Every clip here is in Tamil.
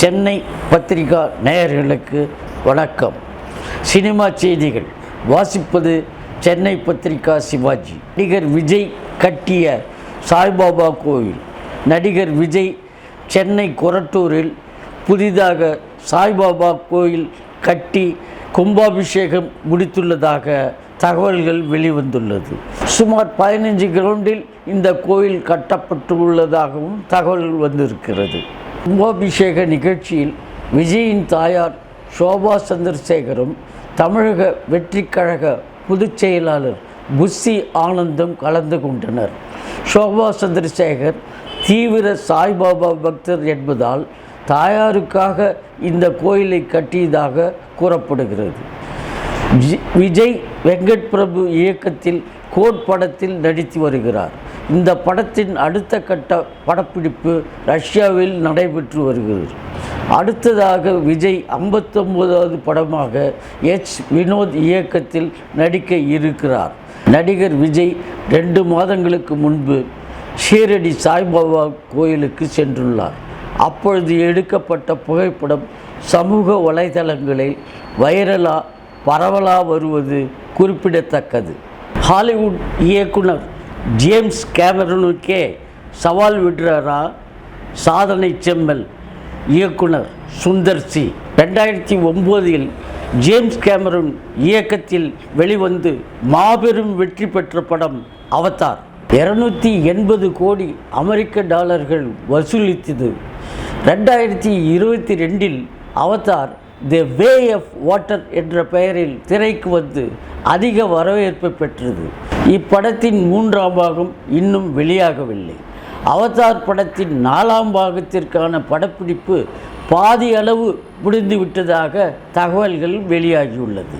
சென்னை பத்திரிகா நேயர்களுக்கு வணக்கம். சினிமா செய்திகள். வாசிப்பது சென்னை பத்திரிகா சிவாஜி. நடிகர் விஜய் கட்டிய சாய்பாபா கோயில் நடிகர் விஜய் சென்னை கொரட்டூரில் புதிதாக சாய்பாபா கோயில் கட்டி கும்பாபிஷேகம் முடித்துள்ளதாக தகவல்கள் வெளிவந்துள்ளது. சுமார் பதினஞ்சு கிரவுண்டில் இந்த கோயில் கட்டப்பட்டுள்ளதாகவும் தகவல்கள் வந்திருக்கிறது. கும்பாபிஷேக நிகழ்ச்சியில் விஜயின் தாயார் சோபா சந்திரசேகரும் தமிழக வெற்றிக்கழக பொதுச் செயலாளர் புஸ்ஸி ஆனந்தும் கலந்து கொண்டனர். சோபா சந்திரசேகர் தீவிர சாய்பாபா பக்தர் என்பதால் தாயாருக்காக இந்த கோயிலை கட்டியதாக கூறப்படுகிறது. விஜய் வெங்கட் பிரபு இயக்கத்தில் கோட் படத்தில் நடித்து வருகிறார். இந்த படத்தின் அடுத்த கட்ட படப்பிடிப்பு ரஷ்யாவில் நடைபெற்று வருகிறது. அடுத்ததாக விஜய் ஐம்பத்தொம்போதாவது படமாக எச் வினோத் இயக்கத்தில் நடிக்க இருக்கிறார். நடிகர் விஜய் ரெண்டு மாதங்களுக்கு முன்பு ஷீரடி சாய்பாபா கோயிலுக்கு சென்றுள்ளார். அப்பொழுது எடுக்கப்பட்ட புகைப்படம் சமூக வலைதளங்களில் வைரலா பரவலாக வருவது குறிப்பிடத்தக்கது. ஹாலிவுட் இயக்குனர் ஜேம்ஸ் கேமரனுக்கே சவால் விடுறாரா? சாதனை செம்மல். இயக்குனர் சுந்தர் சி ரெண்டாயிரத்தி ஒம்போதில் ஜேம்ஸ் கேமரன் இயக்கத்தில் வெளிவந்து மாபெரும் வெற்றி பெற்ற படம் அவதார். இருநூத்தி எண்பது கோடி அமெரிக்க டாலர்கள் வசூலித்தது. ரெண்டாயிரத்தி இருபத்தி ரெண்டில் Avatar the way of water என்ற பெயரில் திரைக்கு வந்து அதிக வரவேற்பை பெற்றது. இப்படத்தின் மூன்றாம் பாகம் இன்னும் வெளியாகவில்லை. அவதார் படத்தின் நாலாம் பாகத்திற்கான படப்பிடிப்பு பாதி அளவு முடிந்துவிட்டதாக தகவல்கள் வெளியாகியுள்ளது.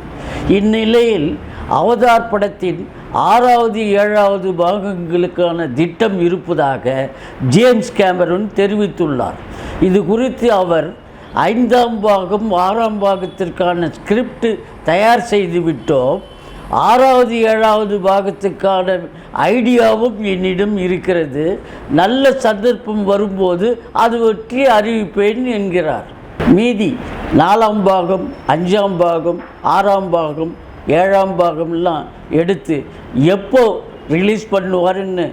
இந்நிலையில் அவதார் படத்தின் ஆறாவது ஏழாவது பாகங்களுக்கான திட்டம் இருப்பதாக ஜேம்ஸ் கேமரன் தெரிவித்துள்ளார். இது குறித்து அவர் ஐந்தாம் பாகம் ஆறாம் பாகத்திற்கான ஸ்கிரிப்ட் தயார் செய்து விட்டோம். ஆறாவது ஏழாவது பாகத்துக்கான ஐடியாவும் என்னிடம் இருக்கிறது. நல்ல சந்தர்ப்பம் வரும்போது அது பற்றி அறிவிப்பேன் என்கிறார். மீதி நாலாம் பாகம் அஞ்சாம் பாகம் ஆறாம் பாகம் ஏழாம் பாகம்லாம் எடுத்து எப்போ ரிலீஸ் பண்ணுவாருன்னு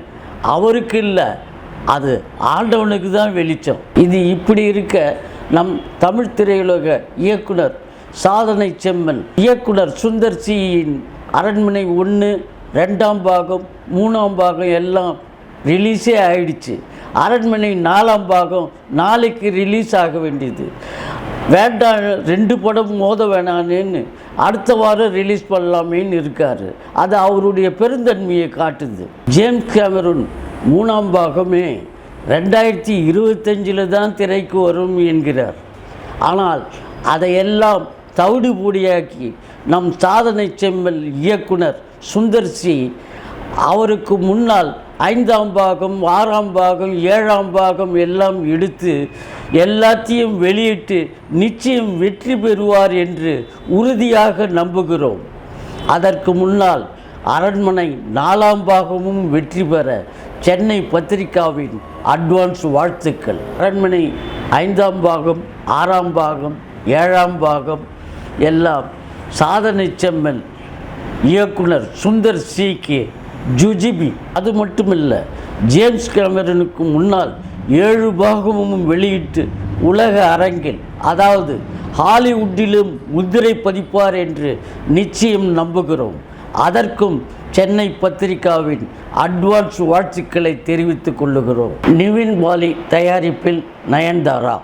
அவருக்கு இல்லை அது ஆண்டவனுக்கு தான் வெளிச்சம். இது இப்படி இருக்க நம் தமிழ் திரையுலக இயக்குனர் சாதனை செம்மன் இயக்குனர் சுந்தர் சியின் அரண்மனை ஒன்று ரெண்டாம் பாகம் மூணாம் பாகம் எல்லாம் ரிலீஸே ஆயிடுச்சு. அரண்மனை நாலாம் பாகம் நாளைக்கு ரிலீஸ் ஆக வேண்டியது. வேண்டாம் ரெண்டு படம் மோத வேணான்னு அடுத்த வாரம் ரிலீஸ் பண்ணலாமேன்னு இருக்காரு. அது அவருடைய பெருந்தன்மையை காட்டுது. ஜேம்ஸ் கேமரூன் மூணாம் பாகமே ரெண்டாயிரத்தி இருபத்தஞ்சில் தான் திரைக்கு வரும் என்கிறார். ஆனால் அதையெல்லாம் தவிடு பொடியாக்கி நம் சாதனை செம்மல் இயக்குனர் சுந்தர் சி அவருக்கு முன்னால் ஐந்தாம் பாகம் ஆறாம் பாகம் ஏழாம் பாகம் எல்லாம் எடுத்து எல்லாத்தையும் வெளியிட்டு நிச்சயம் வெற்றி பெறுவார் என்று உறுதியாக நம்புகிறோம். அதற்கு முன்னால் அரண்மனை நாலாம் பாகமும் வெற்றி பெற சென்னை பத்திரிகாவின் அட்வான்ஸ் வாழ்த்துக்கள். அரண்மனை ஐந்தாம் பாகம் ஆறாம் பாகம் ஏழாம் பாகம் எல்லாம் சாதனை செம்மன் இயக்குனர் சுந்தர் சி. கே. ஜுஜிபி. அது மட்டுமில்ல ஜேம்ஸ் கேமரனுக்கு முன்னால் ஏழு பாகமும் வெளியிட்டு உலக அரங்கில் அதாவது ஹாலிவுட்டிலும் முதிரை பதிப்பார் என்று நிச்சயம் நம்புகிறோம். அதற்கும் சென்னை பத்திரிகாவின் அட்வான்ஸ் வாழ்த்துக்களை தெரிவித்துக் கொள்ளுகிறோம். நிவின் பாலி தயாரிப்பில் நயன்தாரா.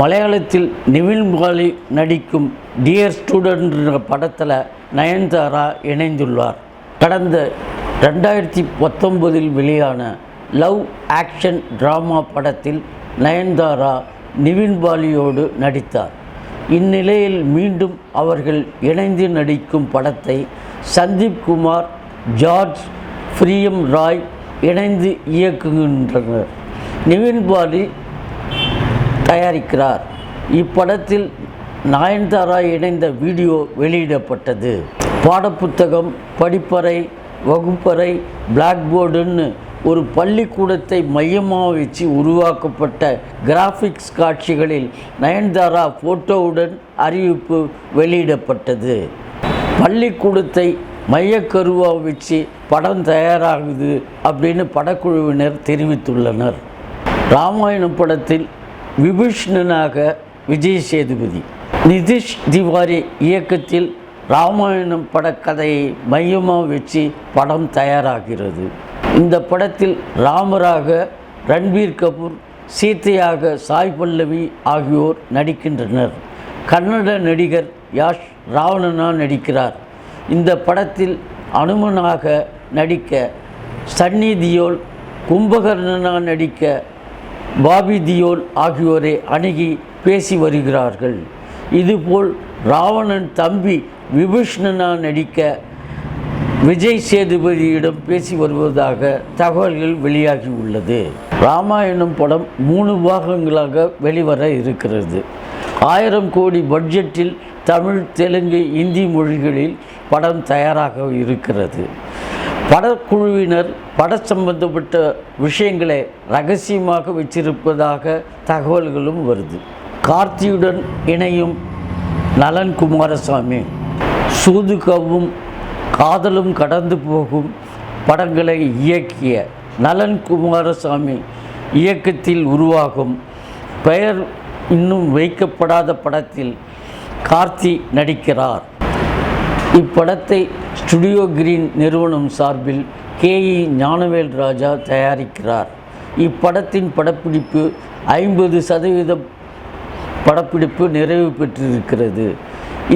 மலையாளத்தில் நிவின் பாலி நடிக்கும் டியர் ஸ்டூடெண்ட் படத்தில் நயன்தாரா இணைந்துள்ளார். கடந்த ரெண்டாயிரத்தி பத்தொன்பதில் வெளியான லவ் ஆக்ஷன் ட்ராமா படத்தில் நயன்தாரா நிவின் பாலியோடு நடித்தார். இந்நிலையில் மீண்டும் அவர்கள் இணைந்து நடிக்கும் படத்தை சந்தீப் குமார் ஜார்ஜ் ஃப்ரீயம் ராய் இணைந்து இயக்குகின்றனர். நிவின் பாலி தயாரிக்கிறார். இப்படத்தில் நயன்தாரா இணைந்த வீடியோ வெளியிடப்பட்டது. பாடப்புத்தகம் படிப்பறை வகுப்பறை பிளாக் போர்டுன்னு ஒரு பள்ளிக்கூடத்தை மையமாக வச்சு உருவாக்கப்பட்ட கிராஃபிக்ஸ் காட்சிகளில் நயன்தாரா ஃபோட்டோவுடன் அறிவிப்பு வெளியிடப்பட்டது. பள்ளிக்கூடத்தை மையக்கருவாக வச்சு படம் தயாராகுது அப்படின்னு படக்குழுவினர் தெரிவித்துள்ளனர். ராமாயணம் படத்தில் விபீஷ்ணனாக விஜய் சேதுபதி நிதிஷ் திவாரி இயக்கத்தில் ராமாயணம் படக்கதையை மையமாக வச்சு படம் தயாராகிறது. இந்த படத்தில் ராமராக ரன்பீர் கபூர் சீத்தையாக சாய் பல்லவி ஆகியோர் நடிக்கின்றனர். கன்னட நடிகர் யாஷ் ராவணனா நடிக்கிறார். இந்த படத்தில் அனுமனாக நடிக்க சன்னி தியோல் கும்பகர்ணனா நடிக்க பாபி தியோல் ஆகியோரை அணுகி பேசி வருகிறார்கள். இதுபோல் ராவணன் தம்பி விபீஷ்ணனா நடிக்க விஜய் சேதுபதியிடம் பேசி வருவதாக தகவல்கள் வெளியாகி உள்ளது. ராமாயணம் படம் மூணு பாகங்களாக வெளிவர இருக்கிறது. ஆயிரம் கோடி பட்ஜெட்டில் தமிழ் தெலுங்கு இந்தி மொழிகளில் படம் தயாராக இருக்கிறது. படக்குழுவினர் பட சம்பந்தப்பட்ட விஷயங்களை ரகசியமாக வச்சிருப்பதாக தகவல்களும் வருது. கார்த்தியுடன் இணையும் நலன் குமாரசாமி சூதுகவும் காதலும் கடந்து போகும் படங்களை இயக்கிய நலன் குமாரசாமி இயக்கத்தில் உருவாகும் பெயர் இன்னும் வைக்கப்படாத படத்தில் கார்த்தி நடிக்கிறார். இப்படத்தை ஸ்டுடியோ கிரீன் நிறுவனம் சார்பில் கேஇ ஞானவேல் ராஜா தயாரிக்கிறார். இப்படத்தின் படப்பிடிப்பு ஐம்பது சதவீதம் படப்பிடிப்பு நிறைவு பெற்றிருக்கிறது.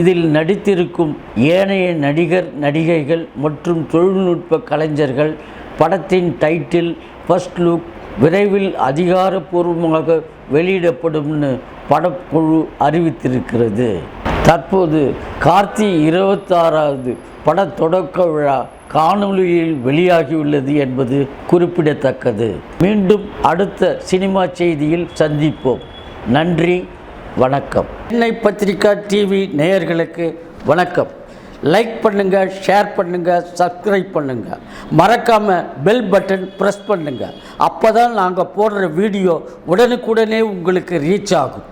இதில் நடித்திருக்கும் ஏனைய நடிகர் நடிகைகள் மற்றும் தொழில்நுட்ப கலைஞர்கள் படத்தின் டைட்டில் ஃபர்ஸ்ட் லுக் விரைவில் அதிகாரப்பூர்வமாக வெளியிடப்படும்னு படக்குழு அறிவித்திருக்கிறது. தற்போது கார்த்தி இருபத்தாறாவது பட தொடக்க விழா காணொளியில் வெளியாகியுள்ளது என்பது குறிப்பிடத்தக்கது. மீண்டும் அடுத்த சினிமா செய்தியில் சந்திப்போம். நன்றி வணக்கம். சென்னை பத்திரிகா டிவி நேயர்களுக்கு வணக்கம். லைக் பண்ணுங்கள் ஷேர் பண்ணுங்கள் சப்ஸ்கிரைப் பண்ணுங்கள் மறக்காமல் பெல் பட்டன் ப்ரெஸ் பண்ணுங்கள் அப்போ தான் நாங்கள் போடுற வீடியோ உடனுக்குடனே உங்களுக்கு ரீச் ஆகும்.